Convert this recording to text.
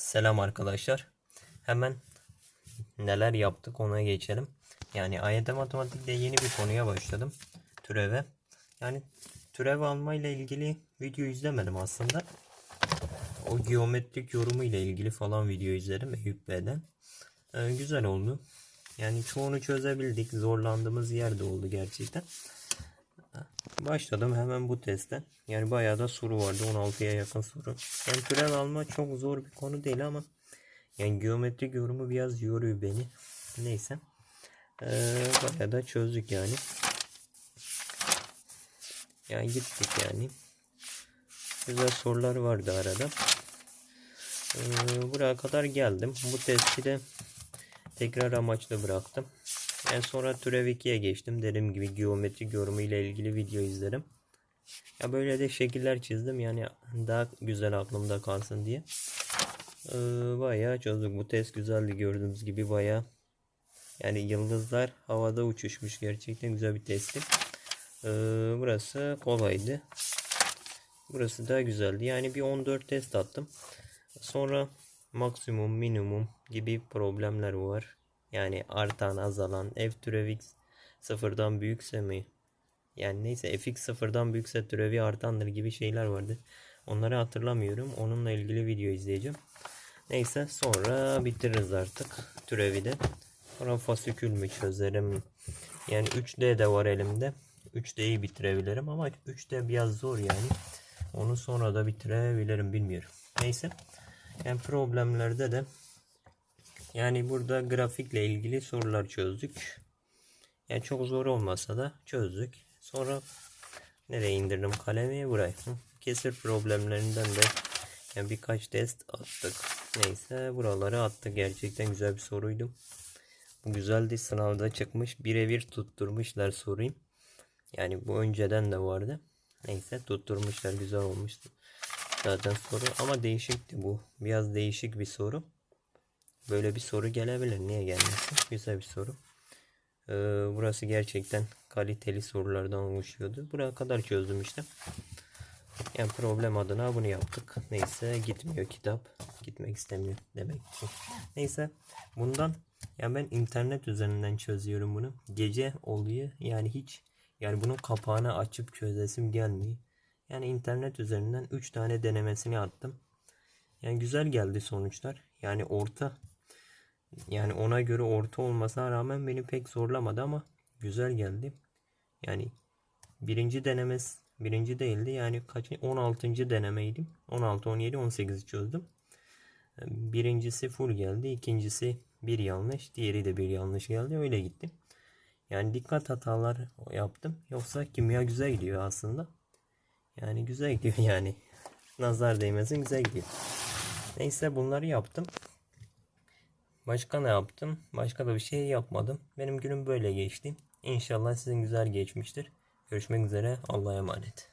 Selam arkadaşlar. Hemen neler yaptık ona geçelim. Yani AYT matematikte yeni bir konuya başladım. Türeve. Yani türev alma ile ilgili video izlemedim aslında. O geometrik yorumu ile ilgili falan video izledim Eyüp Bey'den. Ee, güzel oldu. Yani çoğunu çözebildik. Zorlandığımız yerde oldu gerçekten. Başladım hemen bu testten. Yani bayağı da soru vardı. 16'ya yakın soru. Yani türev alma çok zor bir konu değil ama yani geometrik yorumu biraz yoruyor beni. Neyse. Ee, bayağı da çözdük yani. Yani gittik yani. Güzel sorular vardı arada. Ee, buraya kadar geldim. Bu testi de tekrar amaçlı bıraktım. En sonra türev 2'ye geçtim. Dediğim gibi geometrik yorumu ile ilgili video izledim. Ya böyle de şekiller çizdim yani daha güzel aklımda kalsın diye. Ee, bayağı çözdük. Bu test güzeldi gördüğünüz gibi bayağı. Yani yıldızlar havada uçuşmuş gerçekten güzel bir testti. Ee, burası kolaydı. Burası da güzeldi. Yani bir 14 test attım. Sonra maksimum minimum gibi problemler var. Yani artan azalan f türevi x sıfırdan büyükse mi? Yani neyse fx sıfırdan büyükse türevi artandır gibi şeyler vardı. Onları hatırlamıyorum. Onunla ilgili video izleyeceğim. Neyse sonra bitiririz artık türevi de. Sonra fasikül mü çözerim? Yani 3D de var elimde. 3D'yi bitirebilirim ama 3D biraz zor yani. Onu sonra da bitirebilirim bilmiyorum. Neyse. Yani problemlerde de yani burada grafikle ilgili sorular çözdük. Yani çok zor olmasa da çözdük. Sonra nereye indirdim kalemi? Buraya. Kesir problemlerinden de yani birkaç test attık. Neyse buraları attık. Gerçekten güzel bir soruydu. Bu güzeldi. Sınavda çıkmış. Birebir tutturmuşlar soruyu. Yani bu önceden de vardı. Neyse tutturmuşlar. Güzel olmuştu. Zaten soru ama değişikti bu. Biraz değişik bir soru. Böyle bir soru gelebilir. Niye gelmesin? Güzel bir soru. Ee, burası gerçekten kaliteli sorulardan oluşuyordu. Buraya kadar çözdüm işte. Yani problem adına bunu yaptık. Neyse gitmiyor kitap. Gitmek istemiyor demek ki. Neyse bundan yani ben internet üzerinden çözüyorum bunu. Gece oluyor. Yani hiç yani bunun kapağını açıp çözesim gelmiyor. Yani internet üzerinden 3 tane denemesini attım. Yani güzel geldi sonuçlar. Yani orta yani ona göre orta olmasına rağmen beni pek zorlamadı ama güzel geldi. Yani birinci denemesi birinci değildi. Yani kaç 16. denemeydim. 16, 17, 18'i çözdüm. Birincisi full geldi. ikincisi bir yanlış. Diğeri de bir yanlış geldi. Öyle gittim. Yani dikkat hatalar yaptım. Yoksa kimya güzel gidiyor aslında. Yani güzel gidiyor yani. Nazar değmesin güzel gidiyor. Neyse bunları yaptım. Başka ne yaptım? Başka da bir şey yapmadım. Benim günüm böyle geçti. İnşallah sizin güzel geçmiştir. Görüşmek üzere. Allah'a emanet.